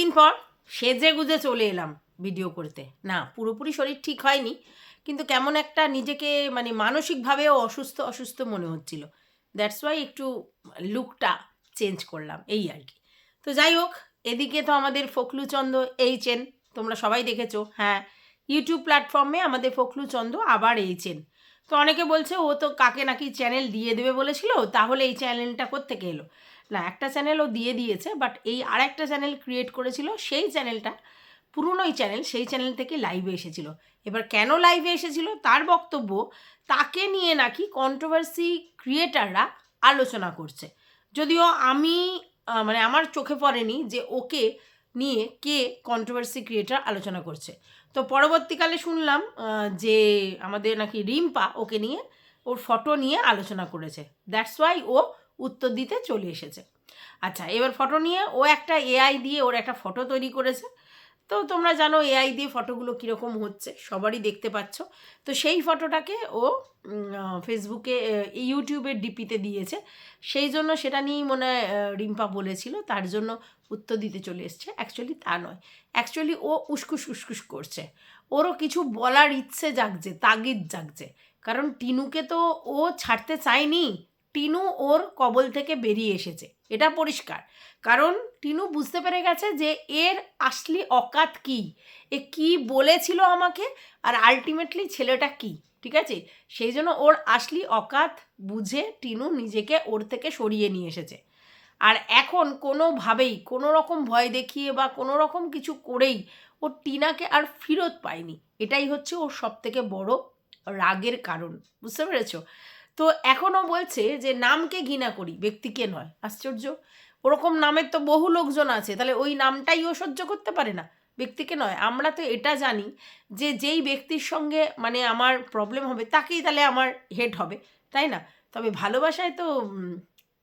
দিন পর সেজে গুজে চলে এলাম ভিডিও করতে। না, পুরোপুরি শরীর ঠিক হয়নি, কিন্তু কেমন একটা নিজেকে মানে মানসিকভাবেও অসুস্থ অসুস্থ মনে হচ্ছিল। দ্যাটস ওয়াই একটু লুকটা চেঞ্জ করলাম, এই আর কি। তো যাই হোক, এদিকে তো আমাদের ফখলুচন্দ এইচেন, তোমরা সবাই দেখেছ হ্যাঁ ইউটিউব প্ল্যাটফর্মে আমাদের ফখলুচন্দ আবার এইচেন। তো অনেকে বলছে, ও তো কাকে নাকি চ্যানেল দিয়ে দেবে বলেছিল, তাহলে এই চ্যানেলটা কোত্থেকে এলো? না, একটা চ্যানেল ও দিয়ে দিয়েছে বাট এই আর একটা চ্যানেল ক্রিয়েট করেছিল, সেই চ্যানেলটা পুরনোই চ্যানেল সেই চ্যানেল থেকে লাইভে এসেছিল। এবার কেন লাইভে এসেছিল? তার বক্তব্য, তাকে নিয়ে নাকি কন্ট্রোভার্সি ক্রিয়েটাররা আলোচনা করছে। যদিও আমি মানে আমার চোখে পড়েনি যে ওকে নিয়ে কে কন্ট্রোভার্সি ক্রিয়েটার আলোচনা করছে। তো পরবর্তীকালে শুনলাম যে আমাদের নাকি রিম্পা ওকে নিয়ে, ওর ফটো নিয়ে আলোচনা করেছে। দ্যাটস ওয়াই ও উত্তর দিতে চলে এসেছে। আচ্ছা এবার ফটো নিয়ে ও একটা এআই দিয়ে ওর একটা ফটো তৈরি করেছে। তো তোমরা জানো এআই দিয়ে ফটোগুলো কীরকম হচ্ছে, সবারই দেখতে পাচ্ছ। তো সেই ফটোটাকে ও ফেসবুকে ইউটিউবের ডিপিতে দিয়েছে। সেই জন্য সেটা নিয়েই মনে রিম্পা বলেছিল, তার জন্য উত্তর দিতে চলে এসছে। অ্যাকচুয়ালি তা নয়। অ্যাকচুয়ালি ও উসকুস উসকুস করছে। ওরও কিছু বলার ইচ্ছে জাগছে, তাগিদ জাগছে। কারণ টিনুকে তো ও ছাড়তে চায়নি। টিনু ওর কবল থেকে বেরিয়ে এসেছে। এটা পরিষ্কার। কারণ টিনু বুঝতে পেরে গেছে যে এর আসলি অকাত কি? এ কি বলেছিল আমাকে? আর আলটিমেটলি ছেলেটা কি? ঠিক আছে? সেই জন্য ওর আসলি অকাত বুঝে টিনু নিজেকে ওর থেকে সরিয়ে নিয়ে এসেছে। আর এখন কোনোভাবেই কোনো রকম ভয় দেখিয়ে বা কোনো রকম কিছু করেই ও টিনাকে আর ফেরত পায়নি। এটাই হচ্ছে ওর সব থেকে বড় রাগের কারণ। বুঝতে পেরেছ? তো এখনও বলছে যে নামকে ঘৃণা করি, ব্যক্তিকে নয়। আশ্চর্য? ওরকম নামের তো বহু লোকজন আছে, তাহলে ওই নামটাই ও সহ্য করতে পারে না। ব্যক্তিকে নয়, আমরা তো এটা জানি যে যেই ব্যক্তির সঙ্গে মানে আমার প্রবলেম হবে, তাকেই তাহলে আমার হেড হবে, তাই না? তবে ভালোবাসায় তো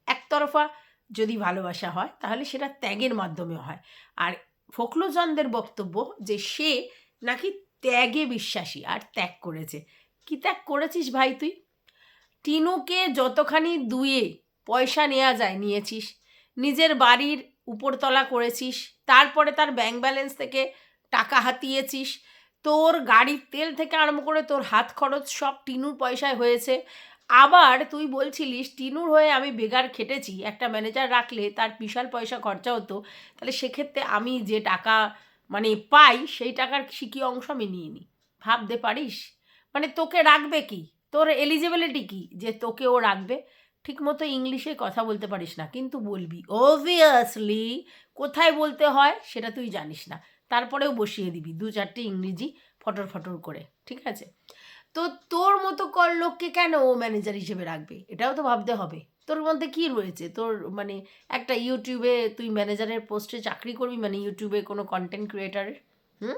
একতরফা যদি ভালোবাসা হয়, তাহলে সেটা ত্যাগের মাধ্যমে হয়। আর ফখরুচন্দের বক্তব্য যে সে নাকি ত্যাগে বিশ্বাসী, আর ত্যাগ করেছে। কি ত্যাগ করেছিস ভাই তুই? টিনুকে যতখানি দুয়ে পয়সা নেওয়া যায় নিয়েছিস, নিজের বাড়ির উপরতলা করেছিস, তারপরে তার ব্যাংক ব্যালেন্স থেকে টাকা হাতিয়েছিস, তোর গাড়ির তেল থেকে আরম্ভ করে তোর হাত খরচ সব টিনুর পয়সায় হয়েছে। আবার তুই বলছিলিস, টিনুর হয়ে আমি বেগার খেটেছি, একটা ম্যানেজার রাখলে তার বিশাল পয়সা খরচা হতো, তাহলে সেক্ষেত্রে আমি যে টাকা মানে পাই, সেই টাকার সিকি অংশ আমি নিয়ে নিই ভাবতে পারিস? মানে তোকে রাখবে কি? তোর এলিজিবিলিটি কি? যে তোকে ও রাখবে। ঠিকমতো ইংলিশে কথা বলতে পারিস না, কিন্তু বলবি। অবভিয়াসলি কোথায় বলতে হয় সেটা তুই জানিস না। তারপরেও বসিয়ে দিবি দু চারটে ইংরেজি ফটর ফটর করে, ঠিক আছে? তো তোর মতো কর লোককে কেন ও ম্যানেজার হিসেবে রাখবে? এটাও তো ভাবতে হবে। তোর মধ্যে কি রয়েছে? তোর মানে একটা ইউটিউবে তুই ম্যানেজারের পোস্টে চাকরি করবি মানে ইউটিউবে কোনো কন্টেন্ট ক্রিয়েটারের হুম?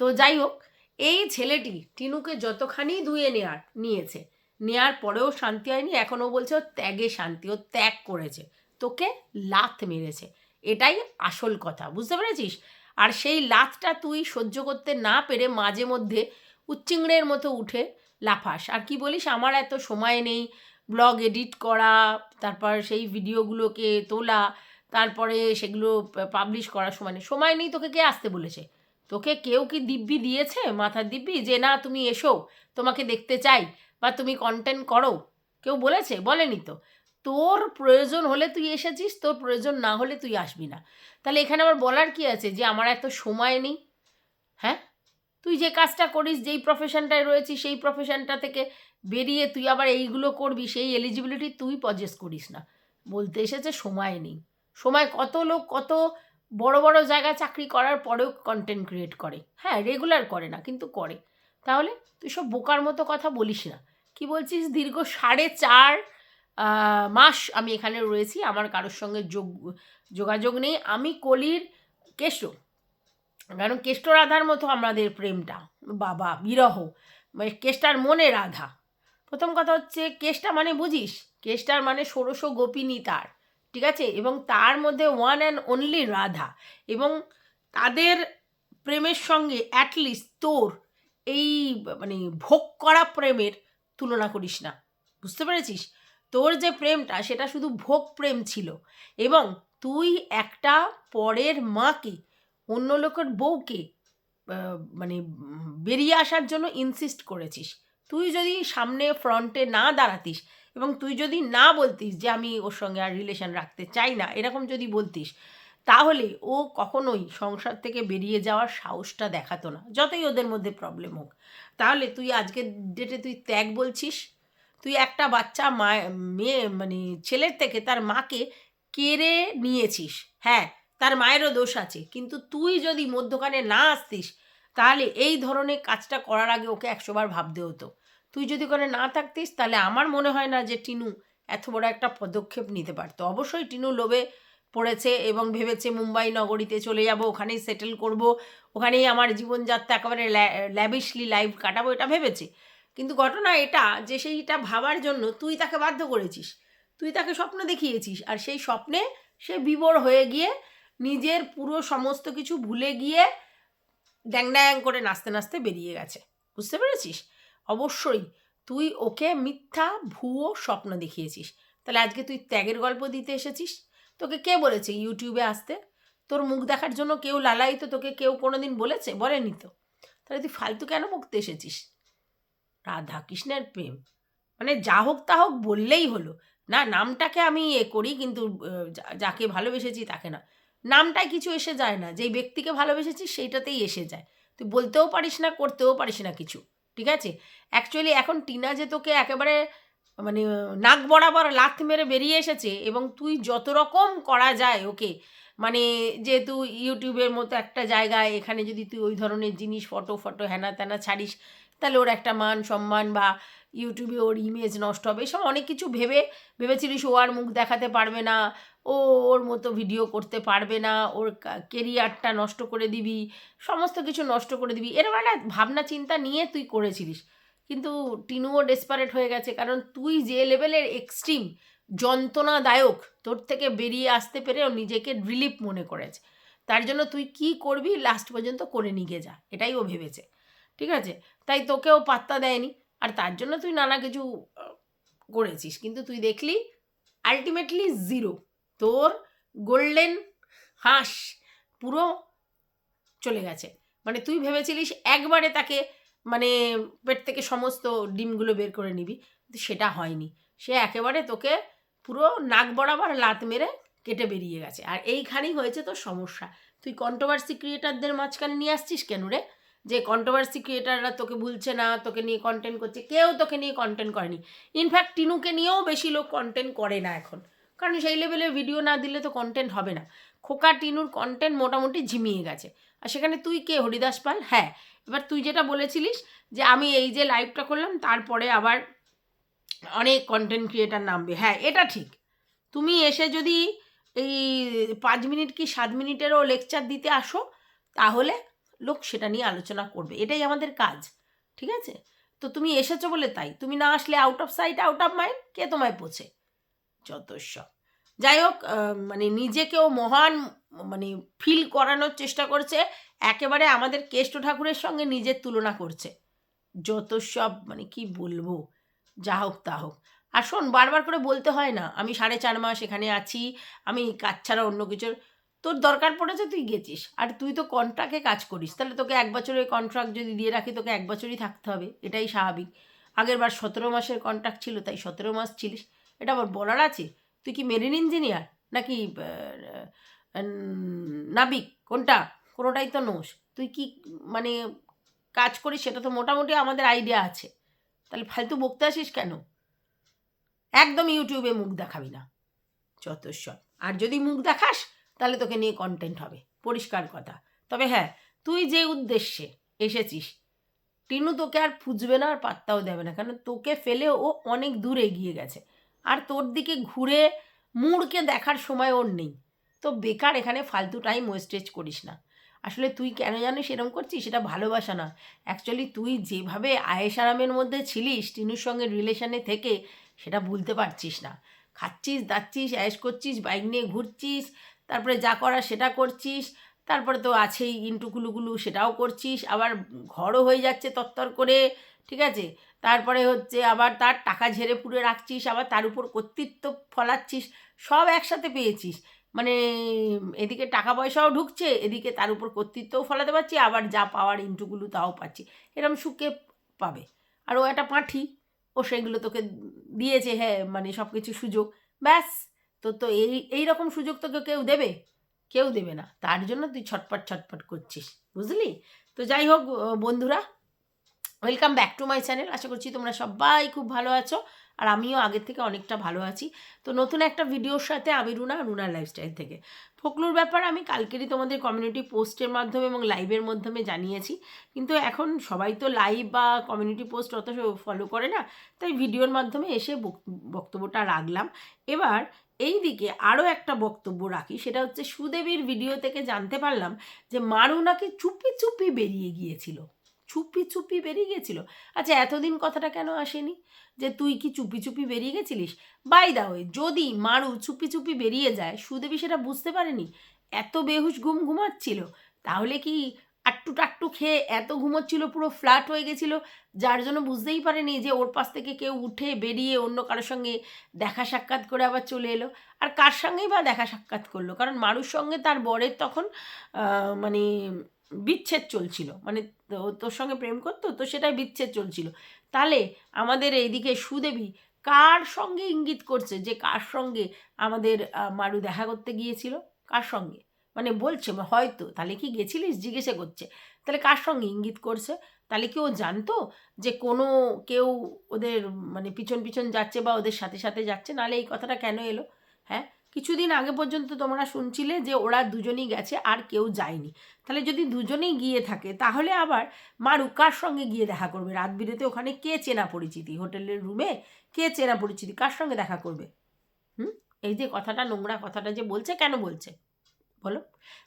তো যাই হোক এই ছেলেটি টিনুকে যতখানি ধুয়ে নেয়ার, নিয়েছে। নেয়ার পরেও শান্তি হয়নি, এখনও বলছে ও ত্যাগে শান্তি, ও ত্যাগ করেছে। তোকে লাথ মেরেছে। এটাই আসল কথা, বুঝতে পেরেছিস? আর সেই লাথটা তুই সহ্য করতে না পেরে মাঝে মধ্যে উচ্চিংড়ের মতো উঠে লাফাস। আর কি বলিস, আমার এত সময় নেই। ব্লগ এডিট করা, তারপর সেই ভিডিওগুলোকে তোলা, তারপরে সেগুলো পাবলিশ করার সময় নেই। সময় নেই তোকে কে আসতে বলেছে? তোকে কেউ কি দিব্যি দিয়েছে, মাথার দিব্যি? যে না, তুমি এসো, তোমাকে দেখতে চাই বা তুমি কন্টেন্ট করো। কেউ বলেছে? বলেনি তো। তোর প্রয়োজন হলে তুই এসেছিস, তোর প্রয়োজন না হলে তুই আসবি না। তাহলে এখানে আবার বলার কি আছে? যে আমার এত সময় নেই। হ্যাঁ? তুই যে কাজটা করিস, যেই প্রফেশনটায় রয়েছিস সেই প্রফেশনটা থেকে বেরিয়ে তুই আবার এইগুলো করবি, সেই এলিজিবিলিটি তুই পজেস করিস না। বলতে এসেছে সময় নেই। সময় কত লোক, কত বড় বড় জায়গায় চাকরি করার পরেও কন্টেন্ট ক্রিয়েট করে। হ্যাঁ রেগুলার করে না, কিন্তু করে। তাহলে তুই সব বোকার মতো কথা বলিস না। কি বলছিস? দীর্ঘ সাড়ে চার মাস আমি এখানে রয়েছি, আমার কারোর সঙ্গে যোগ, যোগাযোগ নেই। আমি কলির কেষ্ট কারণ কেষ্ট রাধার মতো আমাদের প্রেমটা। বাবা, বিরহ। মানে কেষ্টার মনে রাধা। প্রথম কথা হচ্ছে, কেষ্টা মানে বুঝিস? কেষ্টার মানে ষোড়শ গোপিনী তার। ঠিক আছে? এবং তার মধ্যে ওয়ান অ্যান্ড অনলি রাধা। এবং তাদের প্রেমের সঙ্গে অ্যাটলিস্ট তোর এই মানে ভোগ করা প্রেমের তুলনা করিস না। বুঝতে পেরেছিস? তোর যে প্রেমটা, সেটা শুধু ভোগ প্রেম ছিল। এবং তুই একটা পরের মাকে, অন্য লোকের বউকে মানে বেরিয়ে আসার জন্য ইনসিস্ট করেছিস। তুই যদি সামনে ফ্রন্টে না দাঁড়াতিস এবং তুই যদি না বলতিস যে আমি ওর সঙ্গে আর রিলেশন রাখতে চাই না, এরকম যদি বলতিস, তাহলে ও কখনোই সংসার থেকে বেরিয়ে যাওয়ার সাহসটা দেখাতো না, যতই ওদের মধ্যে প্রবলেম হোক। তাহলে তুই আজকের ডেটে তুই ত্যাগ বলছিস? তুই একটা বাচ্চা মা, মেয়ে মানে ছেলের থেকে তার মাকে কেড়ে নিয়েছিস হ্যাঁ তার মায়েরও দোষ আছে, কিন্তু তুই যদি মধ্যখানে না আসতিস, তাহলে এই ধরনের কাজটা করার আগে ওকে একশোবার ভাবতে হতো। তুই যদি ওখানে না থাকতিস, তাহলে আমার মনে হয় না যে টিনু এত বড় একটা পদক্ষেপ নিতে পারতো। অবশ্যই টিনু লোভে পড়েছে এবং ভেবেছে মুম্বাই নগরীতে চলে যাব, ওখানেই সেটেল করব, ওখানেই আমার জীবনযাত্রা একেবারে ল্যাবিশলি লাইফ কাটাবো, এটা ভেবেছে। কিন্তু ঘটনা এটা যে সেইটা ভাবার জন্য তুই তাকে বাধ্য করেছিস। তুই তাকে স্বপ্ন দেখিয়েছিস আর সেই স্বপ্নে সে বিবর হয়ে গিয়ে নিজের পুরো সমস্ত কিছু ভুলে গিয়ে ড্যাং ড্যাং করে নাচতে নাচতে বেরিয়ে গেছে। বুঝতে পেরেছিস? অবশ্যই তুই ওকে মিথ্যা, ভুয়ো স্বপ্ন দেখিয়েছিস। তাহলে আজকে তুই ত্যাগের গল্প দিতে এসেছিস? তোকে কে বলেছে ইউটিউবে আসতে? তোর মুখ দেখার জন্য কেউ লালাই তো তোকে কেউ কোনোদিন বলেছে? বলেনি তো। তাহলে তুই ফালতু কেন বকতে এসেছিস? রাধা কৃষ্ণের প্রেম। মানে যা হোক তা হোক বললেই হলো। না, নামটাকে আমি এ করি কিন্তু যাকে ভালোবেসেছি তাকে না। নামটায় কিছু এসে যায় না। যেই ব্যক্তিকে ভালোবেসেছিস সেইটাতেই এসে যায়। তুই বলতেও পারিস না, করতেও পারিস না কিছু। ঠিক আছে? অ্যাকচুয়ালি এখন টিনা যে তোকে একেবারে মানে নাক বরাবর লাথ মেরে বেরিয়ে এসেছে এবং তুই যত রকম করা যায় ওকে মানে যেহেতু ইউটিউবের মতো একটা জায়গায় এখানে যদি তুই ওই ধরনের জিনিস, ফটো ফটো হ্যানা ত্যানা ছাড়িস, তাহলে ওর একটা মান সম্মান বা ইউটিউবে ওর ইমেজ নষ্ট হবে, এসব অনেক কিছু ভেবে, ভেবেছিলিস ও আর মুখ দেখাতে পারবে না, ও ওর মতো ভিডিও করতে পারবে না, ওর কেরিয়ারটা নষ্ট করে দিবি, সমস্ত কিছু নষ্ট করে দিবি এরকম একটা ভাবনা চিন্তা নিয়ে তুই করেছিলিস। কিন্তু টিনুও ডেসপারেট হয়ে গেছে, কারণ তুই যে লেভেলের এক্সট্রিম যন্ত্রণাদায়ক, তোর থেকে বেরিয়ে আসতে পেরে ও নিজেকে রিলিফ মনে করেছে। তার জন্য তুই কি করবি লাস্ট পর্যন্ত করে নিয়ে যা, এটাই ও ভেবেছে। ঠিক আছে? তাই তোকেও পাত্তা দেয়নি। আর তার জন্য তুই নানা কিছু করেছিস। কিন্তু তুই দেখলি আলটিমেটলি জিরো তোর গোল্ডেন হাঁস পুরো চলে গেছে। মানে তুই ভেবেছিলিস একবারে তাকে মানে পেট থেকে সমস্ত ডিমগুলো বের করে নিবি। কিন্তু সেটা হয়নি। সে একেবারে তোকে পুরো নাক বরাবর লাত মেরে কেটে বেরিয়ে গেছে। আর এইখানেই হয়েছে তোর সমস্যা। তুই কন্ট্রোভার্সি ক্রিয়েটারদের মাঝখানে নিয়ে আসছিস কেন রে? যে কন্ট্রোভার্সি ক্রিয়েটাররা তোকে ভুলছে না, তোকে নিয়ে কন্টেন্ট করছে, কেউ তোকে নিয়ে কন্টেন্ট করেনি। ইনফ্যাক্ট টিনুকে নিয়েও বেশি লোক কন্টেন্ট করে না এখন। কারণ সেই লেভেলে ভিডিও না দিলে তো কন্টেন্ট হবে না। খোকা টিনুর কন্টেন্ট মোটামুটি ঝিমিয়ে গেছে। আর সেখানে তুই কে, হরিদাস পাল? হ্যাঁ এবার তুই যেটা বলেছিলিস যে আমি এই যে লাইভটা করলাম, তারপরে আবার অনেক কন্টেন্ট ক্রিয়েটার নামবে। হ্যাঁ এটা ঠিক। তুমি এসে যদি এই পাঁচ মিনিট কি সাত মিনিটেরও লেকচার দিতে আসো, তাহলে লোক সেটা নিয়ে আলোচনা করবে। এটাই আমাদের কাজ, ঠিক আছে? তো তুমি এসেছ বলে তাই। তুমি না আসলে out of sight out of mind কে তোমায় পোছে যত সব। যাই হোক মানে নিজেকেও মহান মানে ফিল করানোর চেষ্টা করছে। একেবারে আমাদের কেষ্ট ঠাকুরের সঙ্গে নিজের তুলনা করছে। যত সব মানে কি বলব? যা হোক, তা হোক। আর শোন, বারবার করে বলতে হয় না, আমি সাড়ে চার মাস এখানে আছি, আমি কাজ ছাড়া অন্য কিছুর তোর দরকার পড়েছে তুই গেছিস। আর তুই তো কন্ট্রাক্টে কাজ করিস। তাহলে তোকে এক বছরের কন্ট্রাক্ট যদি দিয়ে রাখি, তোকে এক বছরই থাকতে হবে। এটাই স্বাভাবিক। আগের বার সতেরো মাসের কন্ট্রাক্ট ছিল, তাই সতেরো মাস ছিলিস। এটা আবার বলার আছে? তুই কি মেরিন ইঞ্জিনিয়ার নাকি নাবিক? কোনটা? কোনোটাই তো নোস। তুই কি মানে কাজ করিস? সেটা তো মোটামুটি আমাদের আইডিয়া আছে। তাহলে ফালতু বকতে আসিস কেন? একদম ইউটিউবে মুখ দেখাবি না। যত আর যদি মুখ দেখাস তাহলে তোকে নিয়ে কন্টেন্ট হবে। পরিষ্কার কথা। তবে হ্যাঁ তুই যে উদ্দেশ্যে এসেছিস, টিনু তোকে আর খুঁজবে না আর পাত্তাও দেবে না। কারণ তোকে ফেলে ও অনেক দূর এগিয়ে গেছে। আর তোর দিকে ঘুরে মুড়কে দেখার সময় ওর নেই। তো বেকার এখানে ফালতু টাইম ওয়েস্টেজ করিস না। আসলে তুই কেন জানিস এরম করছিস? সেটা ভালোবাসা না। অ্যাকচুয়ালি তুই যেভাবে আয়েশ আরামের মধ্যে ছিলিস, টিনুর সঙ্গে রিলেশনে থেকে, সেটা ভুলতে পারছিস না। খাচ্ছিস, দাচ্ছিস অ্যাশ করছিস বাইক নিয়ে ঘুরছিস তারপরে যা করার সেটা করছিস, তারপরে তো আছেই ইন্টুকুলুগুলু সেটাও করছিস, আবার ঘরও হয়ে যাচ্ছে তত্তর করে, ঠিক আছে? তারপরে হচ্ছে আবার তার টাকা ঝেড়ে পুড়ে রাখছিস, আবার তার উপর কর্তৃত্ব ফলাচ্ছিস, সব একসাথে পেয়েছিস। মানে এদিকে টাকা পয়সাও ঢুকছে, এদিকে তার উপর কর্তৃত্বও ফলাতে পারছি, আবার যা পাওয়ার ইন্টুগুলো তাও পাচ্ছি। এরম সুখে পাবে। আর ও একটা পাঁঠি, ও সেগুলো তোকে দিয়েছে হ্যাঁ মানে সব কিছু সুযোগ। ব্যাস। তো তো এই এই রকম সুযোগ তোকে কেউ দেবে? কেউ দেবে না। তার জন্য তুই ছটপট ছটপট করছিস। বুঝলি? তো যাই হোক বন্ধুরা welcome back to my channel আশা করছি তোমরা সবাই খুব ভালো আছো আর আমিও আগের থেকে অনেকটা ভালো আছি। তো নতুন একটা ভিডিওর সাথে আমি রুনা রুনার লাইফস্টাইল থেকে। ফকলুর ব্যাপার আমি কালকেরই তোমাদের কমিউনিটি পোস্টের মাধ্যমে এবং লাইভের মাধ্যমে জানিয়েছি। কিন্তু এখন সবাই তো লাইভ বা কমিউনিটি পোস্ট অত ফলো করে না, তাই ভিডিওর মাধ্যমে এসে বক- বক্তব্যটা রাখলাম। এবার এই দিকে আরও একটা বক্তব্য রাখি, সেটা হচ্ছে সুদেবীর ভিডিও থেকে জানতে পারলাম যে মারু নাকি চুপি চুপি বেরিয়ে গিয়েছিল। চুপি চুপি বেরিয়ে গিয়েছিল আচ্ছা এতদিন কথাটা কেন আসেনি? যে তুই কি চুপি চুপি বেরিয়ে গেছিলিস? বাই দা ওয়ে যদি মারু চুপি চুপি বেরিয়ে যায়, সুদেবী সেটা বুঝতে পারেনি? এত বেহুশ ঘুম ঘুমাচ্ছিল। তাহলে কি আট্টু টাট্টু খেয়ে এত ঘুমোচ্ছিল, পুরো ফ্ল্যাট হয়ে গেছিল? যার জন্য বুঝতেই পারেনি যে ওর পাশ থেকে কেউ উঠে বেরিয়ে অন্য কারোর সঙ্গে দেখা সাক্ষাৎ করে আবার চলে এলো। আর কার সঙ্গেই বা দেখা সাক্ষাৎ করল? কারণ মারুর সঙ্গে তার বরের তখন মানে বিচ্ছেদ চলছিল। মানে তোর সঙ্গে প্রেম করতো, তো সেটাই বিচ্ছেদ চলছিল। তাহলে আমাদের এইদিকে সুদেবী কার সঙ্গে ইঙ্গিত করছে যে কার সঙ্গে আমাদের মারু দেখা করতে গিয়েছিল? কার সঙ্গে? মানে বলছে হয়তো। তাহলে কি গেছিলিস? জিজ্ঞেসে করছে। তাহলে কার সঙ্গে ইঙ্গিত করছে? তাহলে কি ও জানতো যে কোনো কেউ ওদের মানে পিছন পিছন যাচ্ছে বা ওদের সাথে সাথে যাচ্ছে? নাহলে এই কথাটা কেন এলো? হ্যাঁ? কিছুদিন আগে পর্যন্ত তোমরা শুনছিলে যে ওরা দুজনেই গেছে, আর কেউ যায়নি। তাহলে যদি দুজনেই গিয়ে থাকে, তাহলে আবার মারু কার সঙ্গে গিয়ে দেখা করবে। রাত বিরেতে ওখানে কে চেনা পরিচিতি? হোটেলের রুমে কে চেনা পরিচিতি? কার সঙ্গে দেখা করবে? হুম? এই যে কথাটা, নোংরা কথাটা যে বলছে, কেন বলছে? বলো।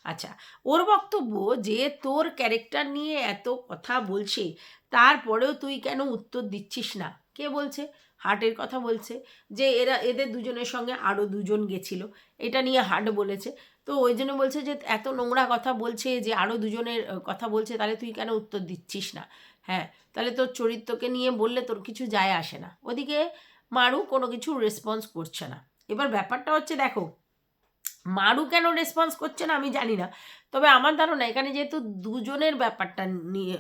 আচ্ছা ওর বক্তব্য যে তোর ক্যারেক্টার নিয়ে এত কথা বলছে, তারপরেও তুই কেন উত্তর দিচ্ছিস না? কে বলছে? হার্টের কথা বলছে যে এরা, এদের দুজনের সঙ্গে আরও দুজন গেছিল। এটা নিয়ে হার্ট বলেছে। তো ওই জন্য বলছে যে এত নোংরা কথা বলছে যে আরও দুজনের কথা বলছে, তাহলে তুই কেন উত্তর দিচ্ছিস না? হ্যাঁ তাহলে তোর চরিত্রকে নিয়ে বললে তোর কিছু যায় আসে না। ওদিকে মারু কোনো কিছু রেসপন্স করছে না। এবার ব্যাপারটা হচ্ছে, দেখো মারু কেন রেসপন্স করছে না আমি জানি না। তবে আমার ধারণা এখানে যেহেতু দুজনের ব্যাপারটা নিয়ে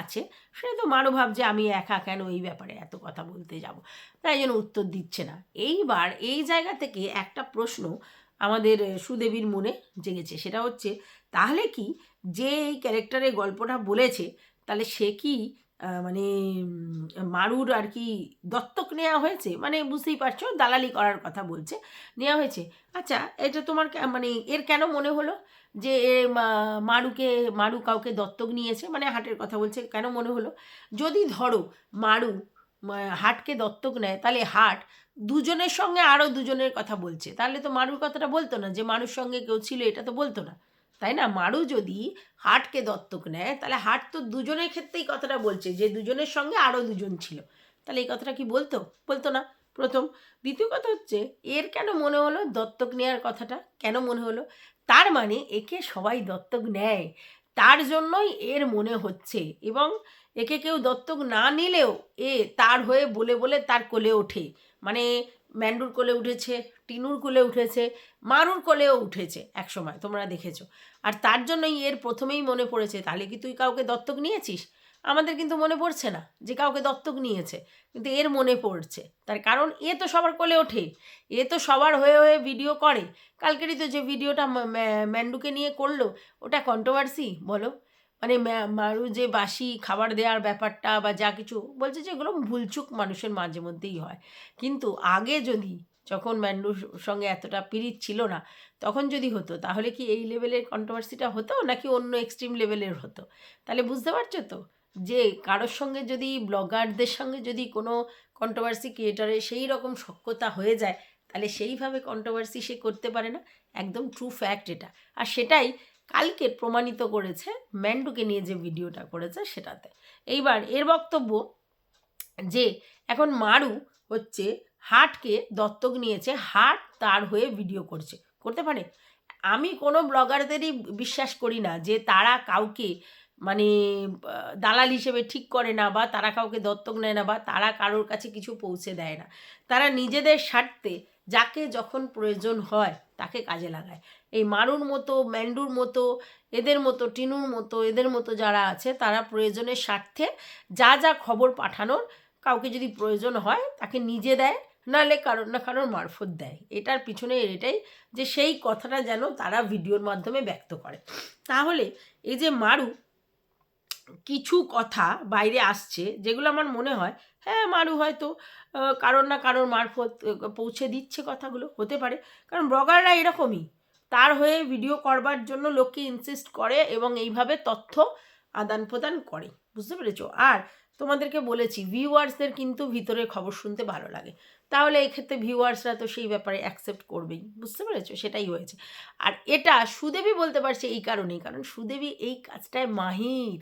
আছে সেহেতু মারু ভাবছে আমি একা কেন এই ব্যাপারে এত কথা বলতে যাব? তাই জন্য উত্তর দিচ্ছে না। এইবার এই জায়গা থেকে একটা প্রশ্ন আমাদের সুদেবীর মনে জেগেছে, সেটা হচ্ছে, তাহলে কি যে এই ক্যারেক্টারের গল্পটা বলেছে, তাহলে সে কি মানে মারুর আর কি দত্তক নেওয়া হয়েছে? মানে বুঝতেই পারছ, দালালি করার কথা বলছে নেওয়া হয়েছে। আচ্ছা এটা তোমার মানে এর কেন মনে হলো যে এ মারুকে, মারু কাউকে দত্তক নিয়েছে? মানে হাটের কথা বলছে, কেন মনে হলো? যদি ধরো মারু হাটকে দত্তক নেয়, তাহলে হাট দুজনের সঙ্গে আরও দুজনের কথা বলছে। তাহলে তো মারুর কথাটা বলতো না যে মারুর সঙ্গে কেউ ছিল, এটা তো বলতো না। তাই না? মারু যদি হাটকে দত্তক নেয়, তাহলে হাট তো দুজনের ক্ষেত্রেই কথাটা বলছে, যে দুজনের সঙ্গে আরও দুজন ছিল। তাহলে এই কথাটা কি বলতো? বলতো না। প্রথম। দ্বিতীয় কথা হচ্ছে, এর কেন মনে হলো দত্তক নেওয়ার কথাটা? কেন মনে হলো? তার মানে একে সবাই দত্তক নেয়। তার জন্যই এর মনে হচ্ছে এবং একে কেউ দত্তক না নিলেও এ তার হয়ে বলে বলে তার কোলে ওঠে। মানে ম্যান্ডুর কোলে উঠেছে, টিনুর কোলে উঠেছে, মারুর কোলেও উঠেছে একসময়, তোমরা দেখেছ। আর তার জন্যই এর প্রথমেই মনে পড়েছে, তাহলে কি তুই কাউকে দত্তক নিয়েছিস? আমাদের কিন্তু মনে পড়ছে না যে কাউকে দত্তক নিয়েছে, কিন্তু এর মনে পড়ছে। তার কারণ, এ তো সবার কোলে ওঠে, এ তো সবার হয়ে হয়ে ভিডিও করে। কালকেরই তো যে ভিডিওটা ম্যান্ডুকে নিয়ে করল, ওটা কন্ট্রোভার্সি বলো। মানে মারু যে বাসি খাবার দেওয়ার ব্যাপারটা বা যা কিছু বলছে যে এগুলো ভুলচুক মানুষের মাঝে মধ্যেই হয়। কিন্তু আগে যদি যখন ম্যান্ডুর সঙ্গে এতটা পিরিত ছিল না, তখন যদি হতো, তাহলে কি এই লেভেলের কন্ট্রোভার্সিটা হতো নাকি অন্য এক্সট্রিম লেভেলের হতো? তাহলে বুঝতে পারছ তো? যে কারোর সঙ্গে যদি ব্লগারদের সঙ্গে যদি কোনো কন্ট্রোভার্সি ক্রিয়েটারের সেই রকম সক্ষতা হয়ে যায়, তাহলে সেইভাবে কন্ট্রোভার্সি সে করতে পারে না। একদম ট্রু ফ্যাক্ট এটা। আর সেটাই কালকে প্রমাণিত করেছে, ম্যান্ডুকে নিয়ে যে ভিডিওটা করেছে সেটাতে। এইবার এর বক্তব্য যে এখন মারু হচ্ছে হাটকে দত্তক নিয়েছে হাট তার হয়ে ভিডিও করছে। করতে পারে? আমি কোনো ব্লগারদেরই বিশ্বাস করি না যে তারা কাউকে মানে দালাল হিসেবে ঠিক করে না বা তারা কাউকে দত্তক নেয় না বা তারা কারোর কাছে কিছু পৌঁছে দেয় না। তারা নিজেদের স্বার্থে যাকে যখন প্রয়োজন হয় তাকে কাজে লাগায়। এই মারুর মতো, ম্যান্ডুর মতো, এদের মতো, টিনুর মতো, এদের মতো যারা আছে তারা প্রয়োজনের স্বার্থে যা যা খবর পাঠানোর কাউকে যদি প্রয়োজন হয় তাকে নিজে দেয় নাহলে কারোর না কারোর মারফত দেয়। এটার পিছনে এটাই যে সেই কথাটা যেন তারা ভিডিওর মাধ্যমে ব্যক্ত করে। তাহলে এই যে মারু, কিছু কথা বাইরে আসছে যেগুলো আমার মনে হয় হ্যাঁ মারু হয়তো। কারোর না কারোর মারফত পৌঁছে দিচ্ছে কথাগুলো, হতে পারে। কারণ ব্লগাররা এরকমই। তার হয়ে ভিডিও করবার জন্য লোককে ইনসিস্ট করে এবং এইভাবে তথ্য আদান প্রদান করে। বুঝতে পেরেছ? আর তোমাদেরকে বলেছি ভিউয়ার্সদের কিন্তু ভিতরের খবর শুনতে ভালো লাগে। তাহলে এক্ষেত্রে ভিউয়ার্সরা তো সেই ব্যাপারে অ্যাকসেপ্ট করবেই। বুঝতে পেরেছ? সেটাই হয়েছে। আর এটা সুদেবী বলতে পারছে এই কারণেই। কারণ সুদেবী এই কাজটায় মাহির।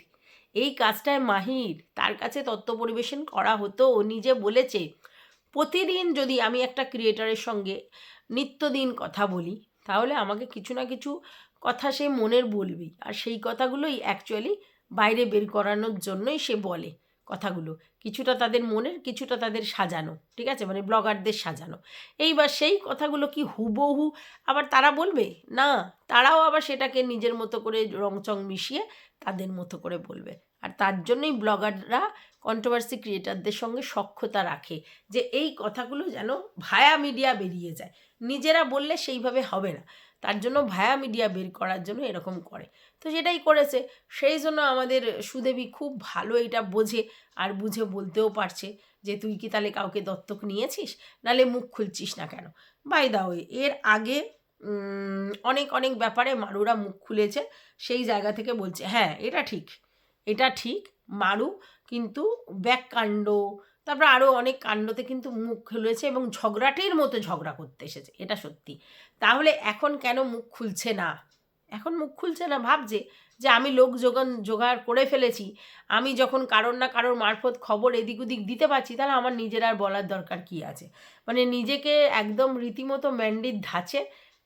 এই কাজটায় মাহির। তার কাছে তত্ত্ব পরিবেশন করা হতো। ও নিজে বলেছে, প্রতিদিন যদি আমি একটা ক্রিয়েটারের সঙ্গে নিত্যদিন কথা বলি, তাহলে আমাকে কিছু না কিছু কথা সে মনের বলবি আর সেই কথাগুলোই অ্যাকচুয়ালি বাইরে বের করানোর জন্যই সে বলে। কথাগুলো। কিছুটা তাদের মনের, কিছুটা তাদের সাজানো, ঠিক আছে? মানে ব্লগারদের সাজানো। এইবার সেই কথাগুলো কি হুবহু আবার তারা বলবে? না, তারাও আবার সেটাকে নিজের মতো করে রংচং মিশিয়ে তাদের মতো করে বলবে। আর তার জন্যই ব্লগাররা কন্ট্রোভার্সি ক্রিয়েটারদের সঙ্গে সক্ষতা রাখে যে এই কথাগুলো যেন ভায়া মিডিয়া বেরিয়ে যায়। নিজেরা বললে সেইভাবে হবে না। তার জন্য ভায়া মিডিয়া বের করার জন্য এরকম করে। তো সেটাই করেছে। সেই জন্য আমাদের সুদেবী খুব ভালো এটা বোঝে আর বুঝে বলতেও পারছে যে, তুই কি তাহলে কাউকে দত্তক নিয়েছিস? নালে মুখ খুলছিস না কেন? বাই দা ওয়ে এর আগে অনেক অনেক ব্যাপারে মারুরা মুখ খুলেছে। সেই জায়গা থেকে বলছে হ্যাঁ এটা ঠিক। এটা ঠিক মারু, কিন্তু ব্যাক কাণ্ড তারপর আরও অনেক কাণ্ডতে কিন্তু মুখ খুলেছে এবং ঝগড়াটির মতো ঝগড়া করতে এসেছে, এটা সত্যি। তাহলে এখন কেন মুখ খুলছে না? এখন মুখ খুলছে না ভাবছে যে আমি লোক যোগান, জোগাড় করে ফেলেছি, আমি যখন কারোর না কারোর মারফত খবর এদিক ওদিক দিতে পারছি, তাহলে আমার নিজের আর বলার দরকার কি আছে? মানে নিজেকে একদম রীতিমতো ম্যান্ডির ধাঁচে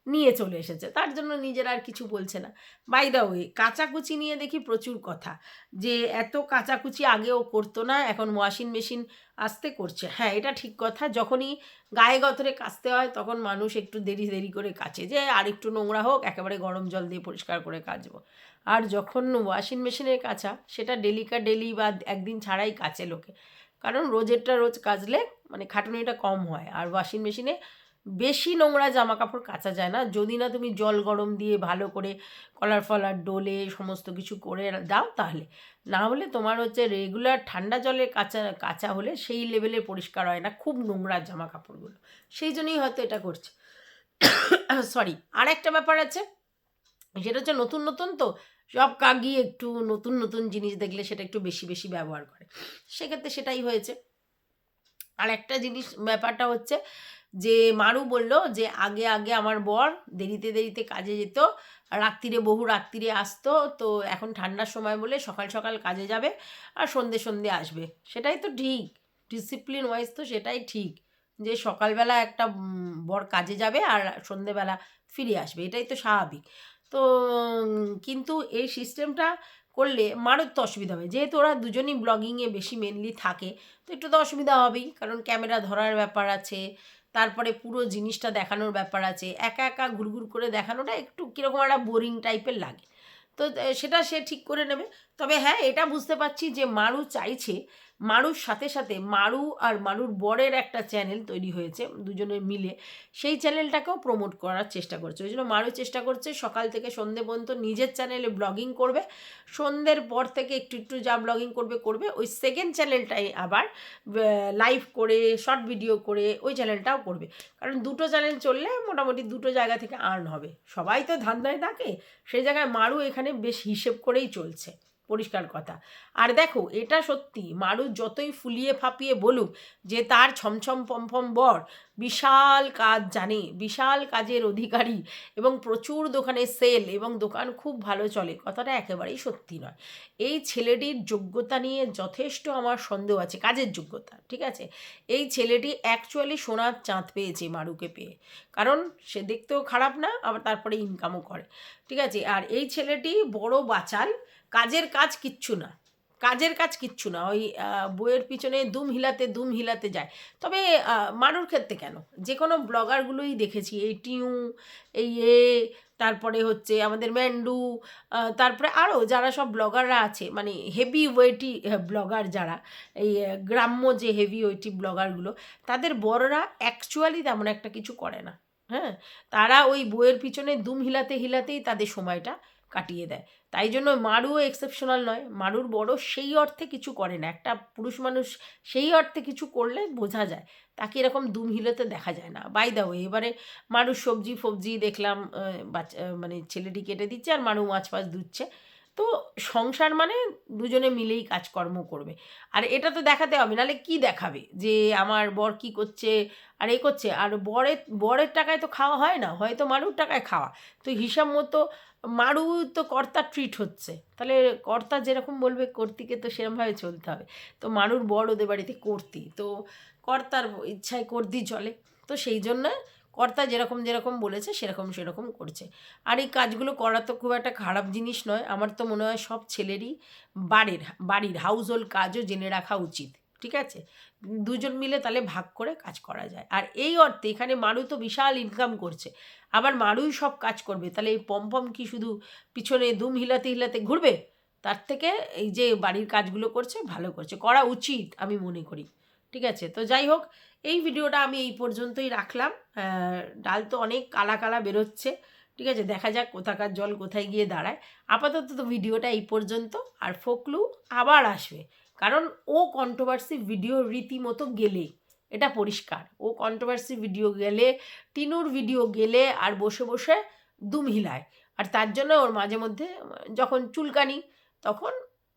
নিয়ে চলে এসেছে। তার জন্য নিজের আর কিছু বলছে না। বাই দা ওয়ে কাচাকুচি নিয়ে দেখি প্রচুর কথা। যে এত কাচাকুচি আগেও করতো না, এখন ওয়াশিং মেশিন আসতে করছে। হ্যাঁ এটা ঠিক কথা। যখনই গায়ে গতরে কাচতে হয়, তখন মানুষ একটু দেরি দেরি করে কাচে। যে আর একটু নোংরা হোক, একেবারে গরম জল দিয়ে পরিষ্কার করে কাচবো। আর যখন ওয়াশিং মেশিনের কাচা, সেটা ডেলিকা ডেলি বা একদিন ছাড়াই কাচে লোকে। কারণ রোজেরটা রোজ কাচলে মানে খাটুনিটা কম হয়। আর ওয়াশিং মেশিনে বেশি নোংরা জামা কাপড় কাচা যায় না। যদি না তুমি জল গরম দিয়ে ভালো করে কলার ফলার ডোলে সমস্ত কিছু করে দাও তাহলে। না হলে তোমার হচ্ছে রেগুলার ঠান্ডা জলে কাঁচা কাঁচা হলে সেই লেভেলে পরিষ্কার হয় না, খুব নোংরা জামা কাপড়গুলো সেই জন্যই হয়তো এটা করছে। সরি আর একটা ব্যাপার আছে। সেটা হচ্ছে নতুন নতুন তো সব কাগি একটু নতুন নতুন জিনিস দেখলে সেটা একটু বেশি বেশি ব্যবহার করে। সেক্ষেত্রে সেটাই হয়েছে। আর একটা জিনিস, ব্যাপারটা হচ্ছে যে মারু বলল যে, আগে আগে আমার বর দেরিতে দেরিতে কাজে যেত রাত্রিরে বহু রাত্রিরে আসতো, তো এখন ঠান্ডার সময় বলে সকাল সকাল কাজে যাবে আর সন্ধে সন্ধে আসবে। সেটাই তো ঠিক। ডিসিপ্লিন ওয়াইজ তো সেটাই ঠিক যে, সকালবেলা একটা বর কাজে যাবে আর সন্ধেবেলা ফিরে আসবে, এটাই তো স্বাভাবিক। তো কিন্তু এই সিস্টেমটা করলে মারুর তো অসুবিধা হবে। যেহেতু ওরা দুজনই ব্লগিংয়ে বেশি মেনলি থাকে, তো একটু তো অসুবিধা হবেই, কারণ ক্যামেরা ধরার ব্যাপার আছে তারপরে পুরো জিনিসটা দেখানোর ব্যাপার আছে। একা একা ঘুরঘুর করে দেখানোটা একটু কীরকম একটা বোরিং টাইপের লাগে। তো সেটা সে ঠিক করে নেবে। তবে হ্যাঁ এটা বুঝতে পারছি যে মারু চাইছে মারুর সাথে সাথে মারু আর মারুর বরের একটা চ্যানেল তৈরি হয়েছে, দুজনে মিলে। সেই চ্যানেলটাকেও প্রমোট করার চেষ্টা করছে। ওই জন্য মারু চেষ্টা করছে, সকাল থেকে সন্ধে পর্যন্ত নিজের চ্যানেলে ব্লগিং করবে। সন্ধ্যের পর থেকে একটু একটু যা ব্লগিং করবে করবে। ওই সেকেন্ড চ্যানেলটাই আবার লাইভ করে শর্ট ভিডিও করে ওই চ্যানেলটাও করবে। কারণ দুটো চ্যানেল চললে মোটামুটি দুটো জায়গা থেকে আর্ন হবে। সবাই তো ধান্দায় থাকে। সেই জায়গায় মারু এখানে বেশ হিসেব করেই চলছে। পরিষ্কার কথা। আর দেখো, এটা সত্যি মারু যতই ফুলিয়ে ফাঁপিয়ে বলুক যে তার ছমছম পমফম বর বিশাল কাজ জানে, বিশাল কাজের অধিকারী এবং প্রচুর দোকানে সেল এবং দোকান খুব ভালো চলে, কথাটা একেবারেই সত্যি নয়। এই ছেলেটির যোগ্যতা নিয়ে যথেষ্ট আমার সন্দেহ আছে, কাজের যোগ্যতা, ঠিক আছে? এই ছেলেটি অ্যাকচুয়ালি সোনার চাঁদ পেয়েছে মারুকে পেয়ে। কারণ সে দেখতেও খারাপ না, আবার তারপরে ইনকামও করে, ঠিক আছে? আর এই ছেলেটি বড় বাচাল কাজের কাজ কিচ্ছু না। কাজের কাজ কিচ্ছু না। ওই বইয়ের পিছনে দুম হিলাতে দুম হিলাতে যায়। তবে মানুর ক্ষেত্রে কেন? যে কোনো ব্লগারগুলোই দেখেছি, এই টিউ, এই এ, তারপরে হচ্ছে আমাদের ম্যান্ডু তারপরে আরও যারা সব ব্লগাররা আছে মানে হেভি ওয়েটি ব্লগার যারা, এই গ্রাম্য যে হেভি ওয়েটি ব্লগারগুলো, তাদের বড়রা অ্যাকচুয়ালি তেমন একটা কিছু করে না। হ্যাঁ? তারা ওই বইয়ের পিছনে দুম হিলাতে, হিলাতেই তাদের সময়টা কাটিয়ে দেয়। তাই জন্য মারুও এক্সেপশনাল নয়। মারুর বড় সেই অর্থে কিছু করে না। একটা পুরুষ মানুষ সেই অর্থে কিছু করলে বোঝা যায়। তাকে এরকম দুম হিলাতে দেখা যায় না। বাই দা এবারে মারু সবজি ফবজি দেখলাম বাচ্চা মানে ছেলেটি কেটে দিচ্ছে আর মারু মাছ ফাছ ধুচ্ছে। তো সংসার মানে দুজনে মিলেই কাজকর্ম করবে। আর এটা তো দেখাতে হবে, নাহলে কি দেখাবে? যে আমার বর কি করছে, আর এ করছে, আর বরের বরের টাকায় তো খাওয়া হয় না, হয়তো মারুর টাকায় খাওয়া। তো হিসাব মতো মারু তো কর্তা ট্রিট হচ্ছে। তাহলে কর্তা যেরকম বলবে, কর্তিকে তো সেরকমভাবে চলতে হবে। তো মারুর বড় ওদের বাড়িতে কর্তি, তো কর্তার ইচ্ছায় কর্তি চলে। তো সেই জন্য কর্তা যেরকম যেরকম বলেছে, সেরকম সেরকম করছে। আর এই কাজগুলো করা তো খুব একটা খারাপ জিনিস নয়, আমার তো মনে হয় সব ছেলেরই বাড়ির বাড়ির হাউস হোল্ড কাজও জেনে রাখা উচিত, ঠিক আছে? দুজন মিলে তাহলে ভাগ করে কাজ করা যায়। আর এই অর্থে এখানে মারু তো বিশাল ইনকাম করছে, আবার মারুই সব কাজ করবে, তাহলে এই পম্পম কি শুধু পিছনে দুম হিলাতে হিলাতে ঘুরবে? তার থেকে এই যে বাড়ির কাজগুলো করছে, ভালো করছে, করা উচিত আমি মনে করি। ঠিক আছে? তো যাই হোক, এই ভিডিওটা আমি এই পর্যন্তই রাখলাম। ডাল তো অনেক কালা কালা বেরোচ্ছে। ঠিক আছে? দেখা যাক কোথাকার জল কোথায় গিয়ে দাঁড়ায়। আপাতত তো ভিডিওটা এই পর্যন্ত। আর ফোকলু আবার আসবে। কারণ ও কন্ট্রোভার্সি ভিডিও রীতিমতো গেলে, এটা পরিষ্কার। ও কন্ট্রোভার্সি ভিডিও গেলে টিনুর ভিডিও গেলে আর বসে বসে দুম হিলায়। আর তার জন্য ওর মাঝে মধ্যে, যখন চুলকানি, তখন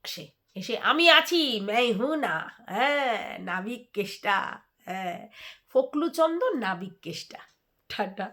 আসে এসে আমি আছি ম্যাই হু না হ্যাঁ নাবিক কেষ্টা হ্যাঁ ফকলুচন্দ নাবিক কেষ্টা। টাটা